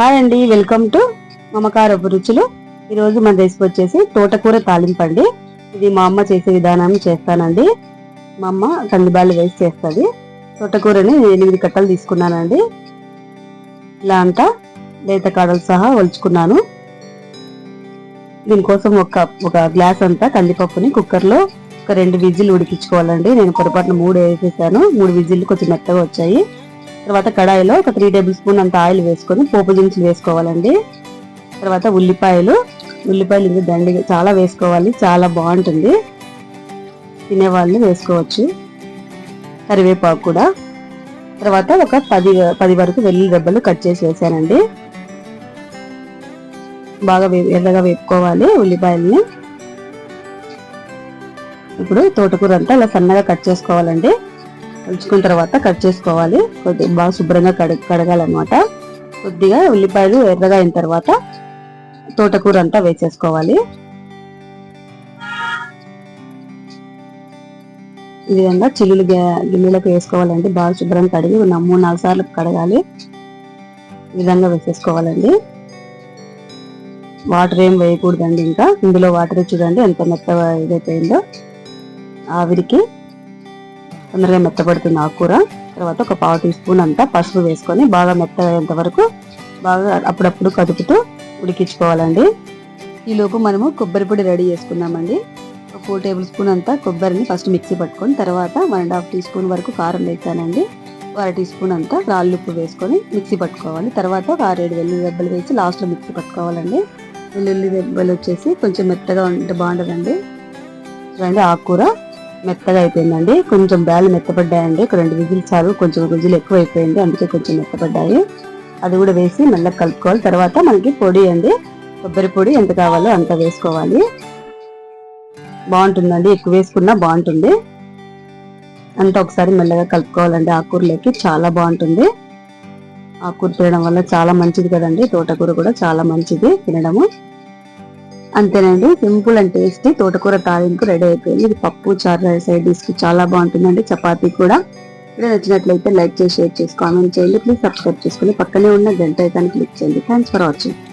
Hi అండి welcome to మమకార రుచులు. ఈరోజు మన రెసిపీ వచ్చేసి తోటకూర తాలింపు అండి. ఇది మా అమ్మ చేసే విధానం చేస్తానండి. మా అమ్మ కందిబాలు వేసి చేస్తుంది. తోటకూరని ఎనిమిది కట్టలు తీసుకున్నానండి. ఇలా అంతా లేత కాడలు సహా ఒలుచుకున్నాను. దీనికోసం ఒక ఒక గ్లాస్ అంతా కందిపప్పుని కుక్కర్లో ఒక రెండు విజిల్ ఉడికించుకోవాలండి. నేను పొరపాటున మూడు వేసేసాను. మూడు విజిల్లు కొంచెం మెత్తగా వచ్చాయి. తర్వాత కడాయిలో ఒక త్రీ టేబుల్ స్పూన్ అంత ఆయిల్ వేసుకొని పోపు దినుసులు వేసుకోవాలండి. తర్వాత ఉల్లిపాయలు ఉల్లిపాయలు ఇంకా దండి చాలా వేసుకోవాలి చాలా బాగుంటుంది. తినేవాళ్ళు వేసుకోవచ్చు. కరివేపాకు కూడా. తర్వాత ఒక పది పది వరకు వెల్లుల్లి దెబ్బలు కట్ చేసి వేసానండి. బాగా వే- ఎర్రగా వేపుకోవాలి ఉల్లిపాయల్ని. ఇప్పుడు తోటకూర అంతా ఇలా సన్నగా కట్ చేసుకోవాలండి. ఉంచుకున్న తర్వాత కట్ చేసుకోవాలి. కొద్దిగా బాగా శుభ్రంగా కడ కడగాలన్నమాట. కొద్దిగా ఉల్లిపాయలు ఎర్రగా అయిన తర్వాత తోటకూర అంతా వేసేసుకోవాలి. ఈ విధంగా చిల్లులు గిన్నెలకు వేసుకోవాలండి. బాగా శుభ్రంగా కడిగి ఉన్న మూడు నాలుగు సార్లు కడగాలి. ఈ విధంగా వేసేసుకోవాలండి. వాటర్ ఏం వేయకూడదండి ఇంకా. ఇందులో వాటర్ చూడండి ఎంత మెత్తగా ఇదైపోయిందో. ఆవిరికి తొందరగా మెత్తబడుతుంది ఆకుకూర. తర్వాత ఒక పావు టీ స్పూన్ అంతా పసుపు వేసుకొని బాగా మెత్తయ్యేంత వరకు బాగా అప్పుడప్పుడు కదుపుతూ ఉడికించుకోవాలండి. ఈలోపు మనము కొబ్బరి పొడి రెడీ చేసుకుందామండి. ఒక ఫోర్ టేబుల్ స్పూన్ అంతా కొబ్బరిని ఫస్ట్ మిక్సీ పట్టుకొని తర్వాత one and half teaspoon వరకు కారం వేసానండి. అర టీ స్పూన్ అంతా రాళ్ళు ఉప్పు వేసుకొని మిక్సీ పట్టుకోవాలి. తర్వాత ఒక ఆరేడు వెల్లుల్లి దెబ్బలు వేసి లాస్ట్లో మిక్సీ పట్టుకోవాలండి. వెల్లుల్లి దెబ్బలు వచ్చేసి కొంచెం మెత్తగా ఉంటే బాగుంటుందండి చూడండి ఆకుకూర. మెత్తగా అయిపోయిందండి. కొంచెం బ్యాలు మెత్తపడ్డాయండి. ఒక రెండు విజిల్ చాలు కొంచెం విజిల్ ఎక్కువ అయిపోయింది అందుకే కొంచెం మెత్తపడ్డాయి. అది కూడా వేసి మెల్లగా కలుపుకోవాలి. తర్వాత మనకి పొడి అండి. కొబ్బరి పొడి ఎంత కావాలో అంత వేసుకోవాలి. బాగుంటుందండి. ఎక్కువ వేసుకున్నా బాగుంటుంది. అంతా ఒకసారి మెల్లగా కలుపుకోవాలండి. ఆకుకూరలోకి చాలా బాగుంటుంది. ఆకుకూర తినడం వల్ల చాలా మంచిది కదండి. తోటకూర కూడా చాలా మంచిది తినడము. అంతేనండి సింపుల్ అండ్ టేస్టీ తోటకూర తాలింపు రెడీ అయిపోయింది. ఇది పప్పు చారు సైడ్ డిష్కి చాలా బాగుంటుందండి. చపాతీ కూడా. వీడియో నచ్చినట్లయితే లైక్ చేసి షేర్ చేసి కామెంట్ చేయండి. ప్లీజ్ సబ్స్క్రైబ్ చేసుకుని పక్కనే ఉన్న గంట ఐకాన్ క్లిక్ చేయండి. Thanks for watching.